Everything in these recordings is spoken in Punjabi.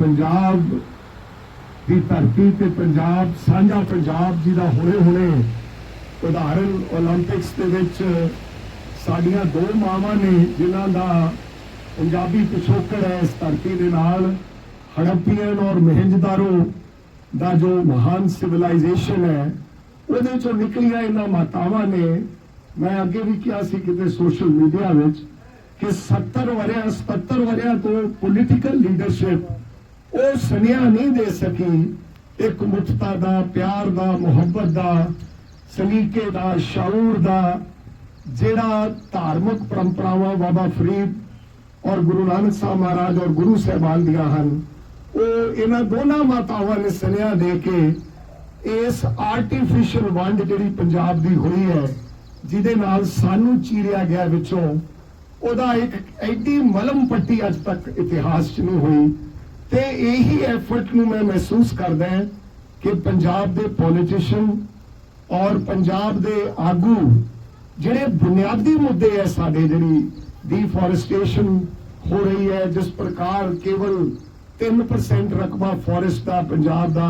ਪੰਜਾਬ ਦੀ ਧਰਤੀ ਤੇ ਪੰਜਾਬ, ਸਾਂਝਾ ਪੰਜਾਬ ਜੀ ਦਾ ਹੋਏ ਹੋਣੇ ਉਦਾਹਰਨ 올림픽ਸ ਦੇ ਵਿੱਚ ਸਾਡੀਆਂ ਦੋ ਮਾਵਾਂ ਨੇ, ਜਿਨ੍ਹਾਂ ਦਾ ਪੰਜਾਬੀ ਪਿਛੋਕੜ ਹੈ ਇਸ ਧਰਤੀ ਦੇ ਨਾਲ, ਹੜੱਪੀਆਂ ਔਰ ਮਹਿੰਜਦਾਰੋ ਦਾ ਜੋ ਮਹਾਨ ਸਿਵਲਾਈਜੇਸ਼ਨ ਹੈ, ਉਹਦੇ ਚੋਂ ਨਿਕਲੀਆਂ ਇਹਨਾਂ ਮਾਤਾਵਾਂ ਨੇ। ਮੈਂ ਅੱਗੇ ਵੀ ਕਿਹਾ ਸੀ ਕਿਤੇ ਸੋਸ਼ਲ ਮੀਡੀਆ ਵਿੱਚ ਕਿ 70 ਵਰਿਆਂ 77 ਵਰਿਆਂ ਤੋਂ ਪੋਲੀਟੀਕਲ ਲੀਡਰਸ਼ਿਪ ਉਹ ਸੁਨੇਹਾ ਨਹੀਂ ਦੇ ਸਕੀ। ਇੱਕ ਮੁੱਠਤਾ ਦਾ, ਪਿਆਰ ਦਾ, ਮੁਹੱਬਤ ਦਾ, ਸਲੀਕੇ ਦਾ, ਸ਼ਾਊਰ ਦਾ, ਜਿਹੜਾ ਧਾਰਮਿਕ ਪਰੰਪਰਾਵਾਂ ਬਾਬਾ ਫਰੀਦ ਔਰ ਗੁਰੂ ਨਾਨਕ ਸਾਹਿਬ ਮਹਾਰਾਜ ਔਰ ਗੁਰੂ ਸਾਹਿਬਾਨ ਦੀਆਂ ਹਨ, ਉਹ ਇਹਨਾਂ ਦੋਨਾਂ ਮਾਤਾਵਾਂ ਨੇ ਸੁਨੇਹਾ ਦੇ ਕੇ ਇਸ ਆਰਟੀਫੀਸ਼ੀਅਲ ਵੰਡ ਜਿਹੜੀ ਪੰਜਾਬ ਦੀ ਹੋਈ ਹੈ, ਜਿਹਦੇ ਨਾਲ ਸਾਨੂੰ ਚੀਰਿਆ ਗਿਆ ਵਿੱਚੋਂ, ਉਹਦਾ ਇੱਕ ਐਡੀ ਮਲਮ ਪੱਟੀ ਅੱਜ ਤੱਕ ਇਤਿਹਾਸ 'ਚ ਨਹੀਂ ਹੋਈ। ਤੇ ਇਹੀ ਐਫਰਟ ਨੂੰ ਮੈਂ ਮਹਿਸੂਸ ਕਰਦਾ ਹਾਂ ਕਿ ਪੰਜਾਬ ਦੇ ਪੋਲੀਟੀਸ਼ੀਅਨ ਔਰ ਪੰਜਾਬ ਦੇ ਆਗੂ ਜਿਹੜੇ ਬੁਨਿਆਦੀ ਮੁੱਦੇ ਹੈ ਸਾਡੇ ਜਿਹੜੀ ਡੀਫੋਰੈਸਟੇਸ਼ਨ ਹੋ ਰਹੀ ਹੈ, ਜਿਸ ਪ੍ਰਕਾਰ ਕੇਵਲ 3% ਰਕਬਾ ਫੋਰੈਸਟ ਦਾ ਪੰਜਾਬ ਦਾ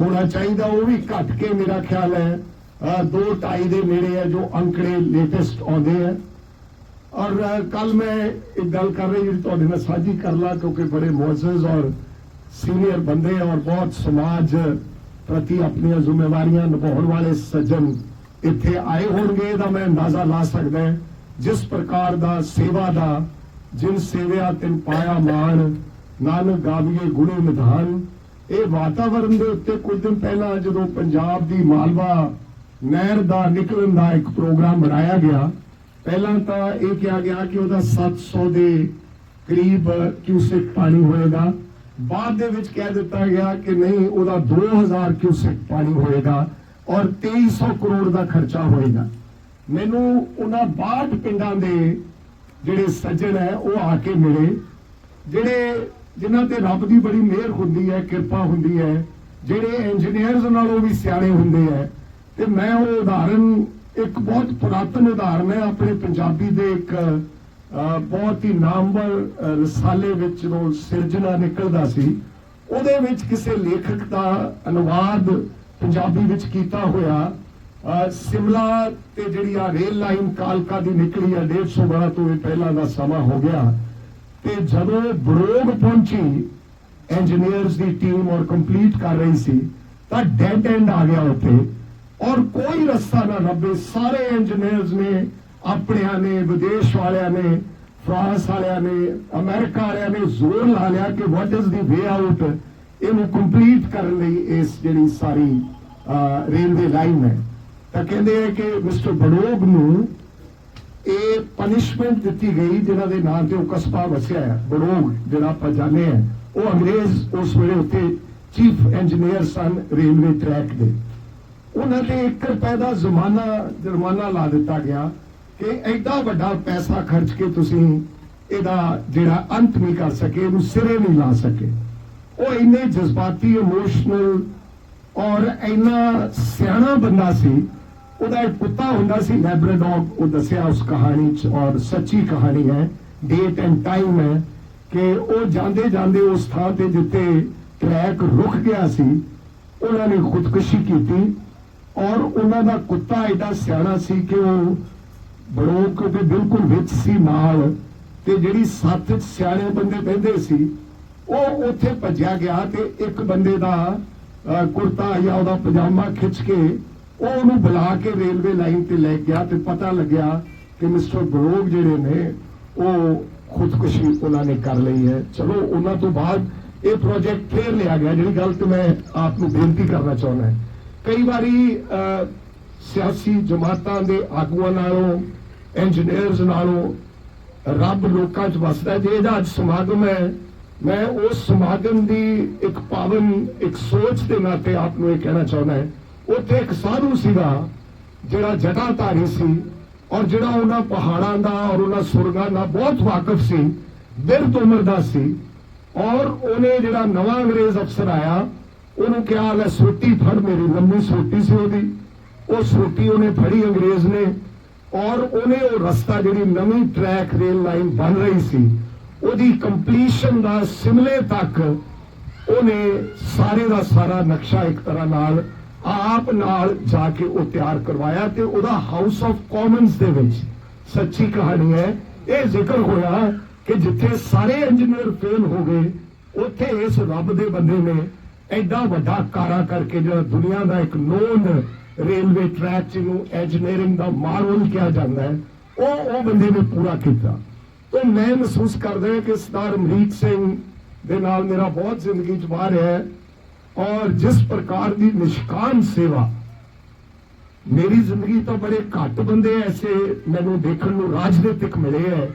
ਹੋਣਾ ਚਾਹੀਦਾ, ਉਹ ਵੀ ਘਟ ਕੇ ਮੇਰਾ ਖਿਆਲ ਹੈ। 2.5 ਦੇ ਨੇੜੇ ਹੈ ਜੋ ਅੰਕੜੇ ਲੇਟੈਸਟ ਆਉਂਦੇ ਹੈ। ਔਰ ਕੱਲ ਮੈਂ ਇੱਕ ਗੱਲ ਕਰ ਰਹੀ ਜਿਹੜੀ ਤੁਹਾਡੇ ਨਾਲ ਸਾਂਝੀ ਕਰ ਲਾ, ਕਿਉਂਕਿ ਬੜੇ ਮੌਜਜ਼ ਔਰ ਸੀਨੀਅਰ ਬੰਦੇ ਔਰ ਬਹੁਤ ਸਮਾਜ ਪ੍ਰਤੀ ਆਪਣੀਆਂ ਜ਼ਿੰਮੇਵਾਰੀਆਂ ਨਿਭਾਉਣ ਵਾਲੇ ਸੱਜਣ ਇੱਥੇ ਆਏ ਹੋਣਗੇ, ਇਹਦਾ ਮੈਂ ਅੰਦਾਜ਼ਾ ਲਾ ਸਕਦਾ ਜਿਸ ਪ੍ਰਕਾਰ ਦਾ ਸੇਵਾ ਦਾ, ਜਿਨ ਸੇਵਿਆ ਤਿਨ ਪਾਇਆ ਮਾਣ, ਨਾਨਕ ਗਾਵੀਏ ਗੁਣੇ ਨਿਧਾਨ, ਇਹ ਵਾਤਾਵਰਣ ਦੇ ਉੱਤੇ ਕੁਝ ਦਿਨ ਪਹਿਲਾਂ ਜਦੋਂ ਪੰਜਾਬ ਦੀ ਮਾਲਵਾ ਨਹਿਰ ਦਾ ਨਿਕਲਣ ਦਾ ਇੱਕ ਪ੍ਰੋਗਰਾਮ ਬਣਾਇਆ ਗਿਆ ਪਹਿਲਾਂ ਤਾਂ ਇਹ ਕਿਹਾ ਗਿਆ ਕਿ ਉਹਦਾ 700 ਦੇ ਕਰੀਬ ਕਿਊਸੈਕ ਪਾਣੀ ਹੋਏਗਾ। ਬਾਅਦ ਦੇ ਵਿੱਚ ਕਹਿ ਦਿੱਤਾ ਗਿਆ ਕਿ ਨਹੀਂ, ਉਹਦਾ 2000 ਕਿਊਸੈਕ ਪਾਣੀ ਹੋਏਗਾ ਔਰ 2300 ਕਰੋੜ ਦਾ ਖਰਚਾ ਹੋਏਗਾ। ਮੈਨੂੰ ਉਹਨਾਂ 62 ਪਿੰਡਾਂ ਦੇ ਜਿਹੜੇ ਸੱਜਣ ਹੈ, ਉਹ ਆ ਕੇ ਮਿਲੇ, ਜਿਹੜੇ ਜਿਨ੍ਹਾਂ ਤੇ ਰੱਬ ਦੀ ਬੜੀ ਮਿਹਰ ਹੁੰਦੀ ਹੈ, ਕਿਰਪਾ ਹੁੰਦੀ ਹੈ, ਜਿਹੜੇ ਇੰਜੀਨੀਅਰਸ ਨਾਲੋਂ ਵੀ ਸਿਆਣੇ ਹੁੰਦੇ ਹੈ, ਤੇ ਮੈਂ ਉਹ ਉਦਾਹਰਨ ਇੱਕ ਬਹੁਤ ਪੁਰਾਤਨ ਉਦਾਹਰਨ ਹੈ ਆਪਣੇ ਪੰਜਾਬੀ ਦੇ ਇੱਕ ਬਹੁਤ ਹੀ ਨਾਮਵਰ ਰਸਾਲੇ ਵਿੱਚ ਜਦੋਂ ਸਿਰਜਣਾ ਨਿਕਲਦਾ ਸੀ, ਉਹਦੇ ਵਿੱਚ ਕਿਸੇ ਲੇਖਕ ਦਾ ਅਨੁਵਾਦ ਪੰਜਾਬੀ ਵਿੱਚ ਕੀਤਾ ਹੋਇਆ। ਸਿਮਲਾ ਤੇ ਜਿਹੜੀ ਆ ਰੇਲ ਲਾਈਨ ਕਾਲਕਾ ਦੀ ਨਿਕਲੀ ਆ 150 ਬੜਾ ਤੋਂ ਵੀ ਪਹਿਲਾਂ ਦਾ ਸਮਾਂ ਹੋ ਗਿਆ। ਤੇ ਜਦੋਂ ਬਰੋਗ ਪਹੁੰਚੀ ਇੰਜੀਨੀਅਰਸ ਦੀ ਟੀਮ ਔਰ ਕੰਪਲੀਟ ਕਰ ਰਹੀ ਸੀ, ਤਾਂ ਡੈਡ ਐਂਡ ਆ ਗਿਆ ਉੱਥੇ। ਔਰ ਕੋਈ ਰਸਤਾ ਨਾ ਲੱਭੇ। ਸਾਰੇ ਇੰਜੀਨੀਅਰਸ ਨੇ, ਆਪਣਿਆਂ ਨੇ, ਵਿਦੇਸ਼ ਵਾਲਿਆਂ ਨੇ, ਫਰਾਂਸ ਵਾਲਿਆਂ ਨੇ, ਅਮਰੀਕਾ ਵਾਲਿਆਂ ਨੇ ਜ਼ੋਰ ਲਾ ਲਿਆ ਕਿ what is the way out ਇਹਨੂੰ ਕੰਪਲੀਟ ਕਰਨ ਲਈ ਇਸ ਜਿਹੜੀ ਸਾਰੀ ਰੇਲਵੇ ਲਾਈਨ ਹੈ। ਤਾਂ ਕਹਿੰਦੇ ਆ ਕਿ ਮਿਸਟਰ ਬੜੋਗ ਨੂੰ ਇਹ ਪਨਿਸ਼ਮੈਂਟ ਦਿੱਤੀ ਗਈ ਜਿਹਨਾਂ ਦੇ ਨਾਂ ਤੇ ਉਹ ਕਸਬਾ ਵਸਿਆ ਹੈ। ਬੜੋਗ, ਜਿਹੜਾ ਆਪਾਂ ਜਾਣਦੇ ਆ ਉਹ ਅੰਗਰੇਜ਼ ਉਸ ਵੇਲੇ ਉੱਤੇ ਚੀਫ ਇੰਜੀਨੀਅਰ ਸਨ ਰੇਲਵੇ ਟਰੈਕ ਦੇ। ਉਹਨਾਂ ਤੇ 1 ਰੁਪਏ ਦਾ ਜ਼ਮਾਨਾ, ਜੁਰਮਾਨਾ ਲਾ ਦਿੱਤਾ ਗਿਆ ਕਿ ਐਡਾ ਵੱਡਾ ਪੈਸਾ ਖਰਚ ਕੇ ਤੁਸੀਂ ਇਹਦਾ ਜਿਹੜਾ ਅੰਤ ਨਹੀਂ ਕਰ ਸਕੇ, ਇਹਨੂੰ ਸਿਰੇ ਨਹੀਂ ਲਾ ਸਕੇ। ਉਹ ਇੰਨੇ ਜਜ਼ਬਾਤੀ ਇਮੋਸ਼ਨਲ ਔਰ ਇੰਨਾ ਸਿਆਣਾ ਬੰਦਾ ਸੀ, ਉਹਦਾ ਇੱਕ ਕੁੱਤਾ ਹੁੰਦਾ ਸੀ ਲੈਬਰਾਡੋਗ ਉਹ ਦੱਸਿਆ ਉਸ ਕਹਾਣੀ ਚ ਔਰ ਸੱਚੀ ਕਹਾਣੀ ਹੈ ਡੇਟ ਐਂਡ ਟਾਈਮ ਹੈ ਕਿ ਉਹ ਜਾਂਦੇ ਜਾਂਦੇ ਉਸ ਥਾਂ ਤੇ ਜਿੱਥੇ ਟਰੈਕ ਰੁਕ ਗਿਆ ਸੀ, ਉਹਨਾਂ ਨੇ ਖੁਦਕੁਸ਼ੀ ਕੀਤੀ ਔਰ ਉਹਨਾਂ ਦਾ ਕੁੱਤਾ ਐਡਾ ਸਿਆਣਾ ਸੀ ਕਿ ਉਹ ਬੜੋਕ ਦੇ ਬਿਲਕੁਲ ਵਿੱਚ ਸੀ ਨਾਲ ਤੇ ਜਿਹੜੀ ਸੱਤ ਸਿਆਣੇ ਬੰਦੇ ਬਹਿੰਦੇ ਸੀ ਉਹ ਉੱਥੇ ਭੱਜਿਆ ਗਿਆ ਤੇ ਇੱਕ ਬੰਦੇ ਦਾ ਅਹ, ਕੁਰਤਾ ਜਾਂ ਉਹਦਾ ਪਜਾਮਾ ਖਿੱਚ ਕੇ ਉਹ ਉਹਨੂੰ ਬੁਲਾ ਕੇ ਰੇਲਵੇ ਲਾਈਨ ਤੇ ਲੈ ਗਿਆ ਤੇ ਪਤਾ ਲੱਗਿਆ ਕਿ ਮਿਸਟਰ ਬਰੋਗ ਜਿਹੜੇ ਨੇ ਉਹ ਖੁਦਕੁਸ਼ੀ ਉਹਨਾਂ ਨੇ ਕਰ ਲਈ ਹੈ। ਚਲੋ ਉਹਨਾਂ ਤੋਂ ਬਾਅਦ ਇਹ ਪ੍ਰੋਜੈਕਟ ਫੇਰ ਲਿਆ ਗਿਆ ਜਿਹੜੀ ਗੱਲ ਤੇ ਮੈਂ ਆਪ ਨੂੰ ਬੇਨਤੀ ਕਰਨਾ ਚਾਹੁੰਦਾ ਹਾਂ। ਕਈ ਵਾਰੀ ਸਿਆਸੀ ਜਮਾਤਾਂ ਦੇ ਆਗੂਆਂ ਨਾਲੋਂ ਇੰਜੀਨੀਅਰਸ ਨਾਲੋਂ ਰੱਬ ਲੋਕਾਂ 'ਚ ਵਸਦਾ ਜੇ ਇਹਦਾ ਅੱਜ ਸਮਾਗਮ ਹੈ, ਮੈਂ ਉਸ ਸਮਾਗਮ ਦੀ ਇੱਕ ਪਾਵਨ, ਇੱਕ ਸੋਚ ਦੇ ਨਾਤੇ ਆਪ ਨੂੰ ਇਹ ਕਹਿਣਾ ਚਾਹੁੰਦਾ ਹਾਂ। ਉੱਥੇ ਇੱਕ ਸਾਧੂ ਸੀਗਾ, ਜਿਹੜਾ ਜਟਾਧਾਰੀ ਸੀ ਔਰ ਜਿਹੜਾ ਉਹਨਾਂ ਪਹਾੜਾਂ ਦਾ ਔਰ ਉਹਨਾਂ ਸੁਰਗਾਂ ਦਾ ਬਹੁਤ ਵਾਕਿਫ ਸੀ, ਬਿਰਧ ਉਮਰ ਦਾ ਸੀ ਔਰ ਉਹਨੇ ਜਿਹੜਾ ਨਵਾਂ ਅੰਗਰੇਜ਼ ਅਫਸਰ ਆਇਆ ਉਹਨੂੰ ਕਿਹਾ ਲੈ ਸੋਟੀ ਫੜ ਮੇਰੀ, ਲੰਮੀ ਸੋਟੀ ਸੀ ਉਹਦੀ। ਉਹ ਸੋਟੀ ਉਹਨੇ ਫੜੀ, ਅੰਗਰੇਜ਼ ਨੇ। ਔਰ ਉਹਨੇ ਉਹ ਰਸਤਾ ਜਿਹੜੀ ਨਵੀਂ ਟਰੈਕ ਰੇਲ ਲਾਈਨ ਬਣ ਰਹੀ ਸੀ, ਉਹਦੀ ਕੰਪਲੀਸ਼ਨ ਦਾ ਸਿਮਲੇ ਤੱਕ ਉਹਨੇ ਸਾਰੇ ਦਾ ਸਾਰਾ ਨਕਸ਼ਾ ਇੱਕ ਤਰ੍ਹਾਂ ਨਾਲ, ਆਪ ਨਾਲ ਜਾ ਕੇ ਉਹ ਤਿਆਰ ਕਰਵਾਇਆ ਤੇ ਉਹਦਾ ਹਾਊਸ ਆਫ ਕਾਮਨਸ ਦੇ ਵਿੱਚ। ਸੱਚੀ ਕਹਾਣੀ ਹੈ, ਇਹ ਜ਼ਿਕਰ ਹੋਇਆ ਕਿ ਜਿੱਥੇ ਸਾਰੇ ਇੰਜੀਨੀਅਰ ਫੇਲ ਹੋ ਗਏ, ਉੱਥੇ ਇਸ ਰੱਬ ਦੇ ਬੰਦੇ ਨੇ ਐਡਾ ਵੱਡਾ ਕਾਰਾ ਕਰਕੇ ਜਿਹੜਾ ਦੁਨੀਆ ਦਾ ਇੱਕ ਨੋਨ ਰੇਲਵੇ ਟਰੈਕ ਜਿਹਨੂੰ ਇੰਜੀਨੀਅਰਿੰਗ ਦਾ ਮਾਰਵਲ ਕਿਹਾ ਜਾਂਦਾ ਹੈ। ਉਹ ਉਹ ਬੰਦੇ ਨੇ ਪੂਰਾ ਕੀਤਾ। ਤੇ ਮੈਂ ਮਹਿਸੂਸ ਕਰਦਾ ਕਿ ਸਰਦਾਰ ਅਮਰੀਕ ਸਿੰਘ ਦੇ ਨਾਲ ਮੇਰਾ ਬਹੁਤ ਜ਼ਿੰਦਗੀ ਚ ਵਾਰ ਹੈ ਔਰ ਜਿਸ ਪ੍ਰਕਾਰ ਦੀ ਨਿਸ਼ਕਾਮ ਸੇਵਾ, ਮੇਰੀ ਜ਼ਿੰਦਗੀ ਤੋਂ ਬੜੇ ਘੱਟ ਬੰਦੇ ਐਸੇ ਮੈਨੂੰ ਦੇਖਣ ਨੂੰ ਰਾਜਨੀਤਿਕ ਮਿਲੇ ਹੈ,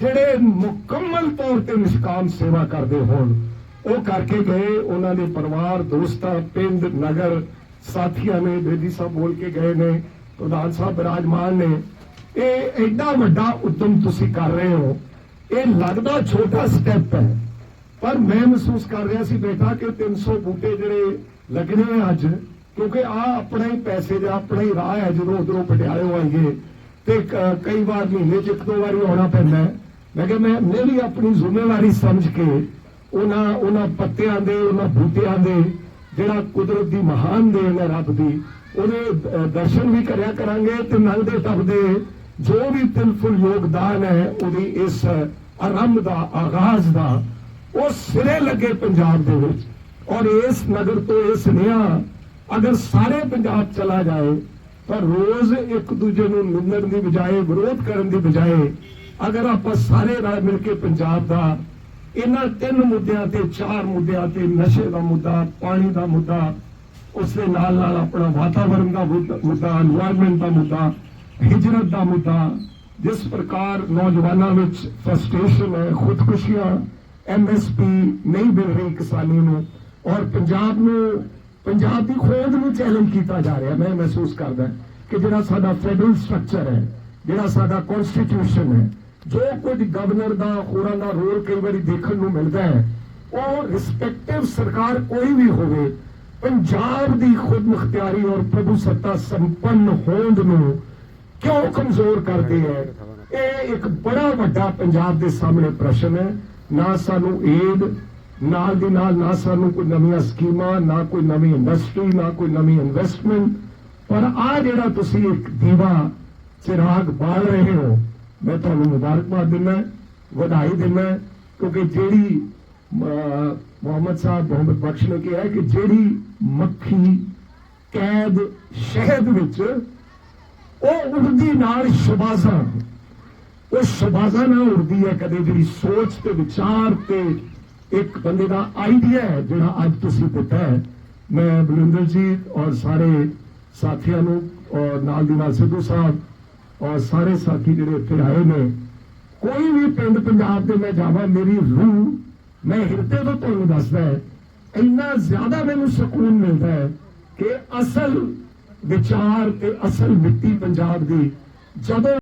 ਜਿਹੜੇ ਮੁਕੰਮਲ ਤੌਰ ਤੇ ਨਿਸ਼ਕਾਮ ਸੇਵਾ ਕਰਦੇ ਹੋਣ। ਉਹ ਕਰਕੇ ਗਏ, ਉਹਨਾਂ ਦੇ ਪਰਿਵਾਰ, ਦੋਸਤਾਂ, ਪਿੰਡ, ਨਗਰ, ਸਾਥੀਆਂ ਨੇ, ਬੇਦੀ ਸਾਹਿਬ ਬੋਲ ਕੇ ਗਏ ਨੇ, ਪ੍ਰਧਾਨ ਸਾਹਿਬ ਬਿਰਾਜਮਾਨ ਨੇ। ਇਹ ਐਡਾ ਵੱਡਾ ਉਦਮ ਤੁਸੀਂ ਕਰ ਰਹੇ ਹੋ। ਇਹ ਲੱਗਦਾ ਛੋਟਾ ਸਟੈਪ ਹੈ। ਪਰ ਮੈਂ ਮਹਿਸੂਸ ਕਰ ਰਿਹਾ ਸੀ ਬੇਟਾ ਕਿ 300 ਬੂਟੇ ਜਿਹੜੇ ਲੱਗਣੇ ਆ ਅੱਜ, ਕਿਉਂਕਿ ਆ ਆਪਣਾ ਹੀ ਪੈਸੇ ਦਾ ਆਪਣਾ ਹੀ ਰਾਹ ਹੈ ਜਦੋਂ ਉਧਰੋਂ ਪਟਿਆਲੇ ਆਈਏ, ਤੇ ਕਈ ਵਾਰ ਮਹੀਨੇ ਚ ਇੱਕ ਦੋ ਵਾਰੀ ਆਉਣਾ ਪੈਂਦਾ ਮੈਂ ਕਿਹਾ ਮੈਂ ਮੇਰੀ ਆਪਣੀ ਜ਼ਿੰਮੇਵਾਰੀ ਸਮਝ ਕੇ ਉਹਨਾਂ ਉਹਨਾਂ ਪੱਤਿਆਂ ਦੇ, ਉਹਨਾਂ ਬੂਟਿਆਂ ਦੇ ਜਿਹੜਾ ਕੁਦਰਤ ਦੀ ਮਹਾਨ ਦੇਣ ਹੈ ਰੱਬ ਦੀ, ਉਹਦੇ ਦਰਸ਼ਨ ਵੀ ਕਰਿਆ ਕਰਾਂਗੇ ਤੇ ਨਲਦੇ ਟੱਪਦੇ ਜੋ ਵੀ ਤਿਲਫੁਲ ਯੋਗਦਾਨ ਹੈ, ਉਹਦੀ ਇਸ ਆਰੰਭ ਦਾ, ਆਗਾਜ਼ ਦਾ, ਉਹ ਸਿਰੇ ਲੱਗੇ ਪੰਜਾਬ ਦੇ ਵਿੱਚ। ਔਰ ਇਸ ਨਗਰ ਤੋਂ ਇਸ ਸੁਨੇਹਾ, ਅਗਰ ਸਾਰੇ ਪੰਜਾਬ ਚਲਾ ਜਾਏ, ਤਾਂ ਰੋਜ਼ ਇੱਕ ਦੂਜੇ ਨੂੰ ਨਿੰਦਣ ਦੀ ਬਜਾਏ, ਵਿਰੋਧ ਕਰਨ ਦੀ ਬਜਾਏ, ਅਗਰ ਆਪਾਂ ਸਾਰੇ ਰਲ ਮਿਲ ਕੇ ਪੰਜਾਬ ਦਾ ਇਹਨਾਂ ਤਿੰਨ ਮੁੱਦਿਆਂ ਤੇ, ਚਾਰ ਮੁੱਦਿਆਂ ਤੇ, ਨਸ਼ੇ ਦਾ ਮੁੱਦਾ, ਪਾਣੀ ਦਾ ਮੁੱਦਾ, ਉਸ ਦੇ ਨਾਲ ਨਾਲ ਆਪਣਾ ਵਾਤਾਵਰਣ ਦਾ ਮੁੱਦਾ এনवायरमेंट ਦਾ ਮੁੱਦਾ, ਹਿਜਰਤ ਦਾ ਮੁੱਦਾ, ਜਿਸ ਪ੍ਰਕਾਰ ਨੌਜਵਾਨਾਂ ਵਿੱਚ ਫਰਸਟ੍ਰੇਸ਼ਨ ਹੈ, ਖੁਦਕੁਸ਼ੀਆਂ ਐਮਐਸਪੀ ਨਹੀਂ ਮਿਲ ਰਹੀ ਕਿਸਾਨੀ ਨੂੰ, ਔਰ ਪੰਜਾਬ ਨੂੰ, ਪੰਜਾਬ ਦੀ ਖੋਜ ਨੂੰ ਚੈਲੰਜ ਕੀਤਾ ਜਾ ਰਿਹਾ, ਮੈਂ ਮਹਿਸੂਸ ਕਰਦਾ ਕਿ ਜਿਹੜਾ ਸਾਡਾ ਫੈਡਰਲ ਸਟਰਕਚਰ ਹੈ, ਜਿਹੜਾ ਸਾਡਾ ਕਨਸਟੀਟਿਊਸ਼ਨ ਹੈ ਜੋ ਕੁਝ ਗਵਰਨਰ ਦਾ, ਹੋਰਾਂ ਦਾ ਰੋਲ ਕਈ ਵਾਰੀ ਦੇਖਣ ਨੂੰ ਮਿਲਦਾ ਹੈ, ਉਹ ਰਿਸਪੈਕਟਿਵ ਸਰਕਾਰ ਕੋਈ ਵੀ ਹੋਵੇ, ਪੰਜਾਬ ਦੀ ਖੁਦ ਮੁਖਤਿਆਰੀ ਔਰ ਪ੍ਰਭੂ ਸੱਤਾ ਸੰਪੰਨ ਹੋਂਦ ਨੂੰ ਕਿਉਂ ਕਮਜ਼ੋਰ ਕਰਦੇ ਹੈ? ਇਹ ਇੱਕ ਬੜਾ ਵੱਡਾ ਪੰਜਾਬ ਦੇ ਸਾਹਮਣੇ ਪ੍ਰਸ਼ਨ ਹੈ। ਨਾ ਸਾਨੂੰ ਏਡ ਨਾਲ ਦੀ ਨਾਲ ਨਾ ਸਾਨੂੰ ਕੋਈ ਨਵੀਆਂ ਸਕੀਮਾਂ, ਨਾ ਕੋਈ ਨਵੀਂ ਇੰਡਸਟਰੀ ਨਾ ਕੋਈ ਨਵੀਂ ਇਨਵੈਸਟਮੈਂਟ ਪਰ ਆ ਜਿਹੜਾ ਤੁਸੀਂ ਇੱਕ ਦੀਵਾ ਚਿਰਾਗ ਬਾਲ ਰਹੇ ਹੋ ਮੈਂ ਤੁਹਾਨੂੰ ਮੁਬਾਰਕਬਾਦ ਦਿੰਦਾ, ਵਧਾਈ ਦਿੰਦਾ, ਕਿਉਂਕਿ ਜਿਹੜੀ ਮੁਹੰਮਦ ਸਾਹਿਬ ਮੁਹੰਮਦ ਬਖਸ਼ ਨੇ ਕਿਹਾ ਕਿ ਜਿਹੜੀ ਮੱਖੀ ਕੈਦ ਸ਼ਹਿਦ ਵਿੱਚ, ਉਹ ਉੜਦੀ ਨਾਲ ਸ਼ਬਾਜ਼ਾਂ। ਉਹ ਸ਼ਬਾਜ਼ਾਂ ਨਾਲ ਉੜਦੀ ਹੈ, ਕਦੇ ਜਿਹੜੀ ਸੋਚ ਤੇ ਵਿਚਾਰ ਤੇ ਇੱਕ ਬੰਦੇ ਦਾ ਆਈਡੀਆ ਹੈ, ਜਿਹੜਾ ਅੱਜ ਤੁਸੀਂ ਦਿੱਤਾ ਹੈ। ਮੈਂ ਬਲਿੰਦਰ ਜੀ ਔਰ ਸਾਰੇ ਸਾਥੀਆਂ ਨੂੰ ਔਰ ਨਾਲ ਦੀ ਨਾਲ ਸਿੱਧੂ ਸਾਹਿਬ ਔਰ ਸਾਰੇ ਸਾਥੀ ਜਿਹੜੇ ਇੱਥੇ ਆਏ ਨੇ, ਕੋਈ ਵੀ ਪਿੰਡ ਪੰਜਾਬ ਦੇ ਮੈਂ ਜਾਵਾਂ, ਮੇਰੀ ਰੂਹ ਮੈਂ ਹਿਰਦੇ ਤੋਂ ਤੁਹਾਨੂੰ ਦੱਸਦਾ ਹੈ, ਇੰਨਾ ਜ਼ਿਆਦਾ ਮੈਨੂੰ ਸਕੂਨ ਮਿਲਦਾ ਹੈ ਕਿ ਅਸਲ ਵਿਚਾਰ ਤੇ ਅਸਲ ਮਿੱਟੀ ਪੰਜਾਬ ਦੀ ਜਦੋਂ